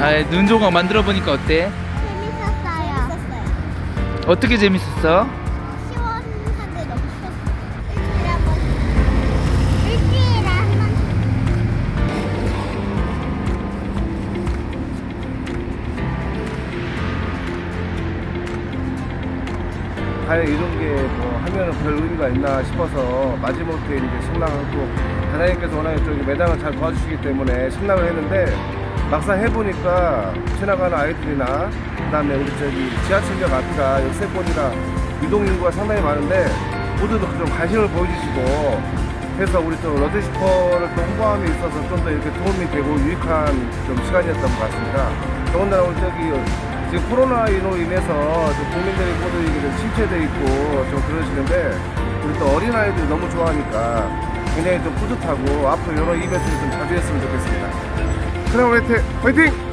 아, 눈 조각 만들어 보니까 어때? 재밌었어요. 재밌었어요. 어떻게 재밌었어? 시원한데 너무 추웠어요. 일주일에 한 번. 일주일에 한 번. 과연 이런 게 뭐 하면은 별 의미가 있나 싶어서 마지못해 이제 승낙하고 하나님께서 워낙에 좀 매장을 잘 도와주시기 때문에 승낙을 했는데 막상 해보니까 지나가는 아이들이나 그다음에 우리 저기 지하철역 앞이라 역세권이라 유동 인구가 상당히 많은데 모두도 좀 관심을 보여주시고 해서 우리 또 러드시퍼를 또 홍보함에 있어서 좀 더 이렇게 도움이 되고 유익한 좀 시간이었던 것 같습니다. 더군다나 오늘 저기 지금 코로나로 인해서 좀 국민들이 모두 이게 좀 침체돼 있고 좀 그러시는데 우리 또 어린아이들이 너무 좋아하니까 굉장히 좀 뿌듯하고 앞으로 이런 이벤트를 좀 자주 했으면 좋겠습니다. 그럼 화이팅! 화이팅!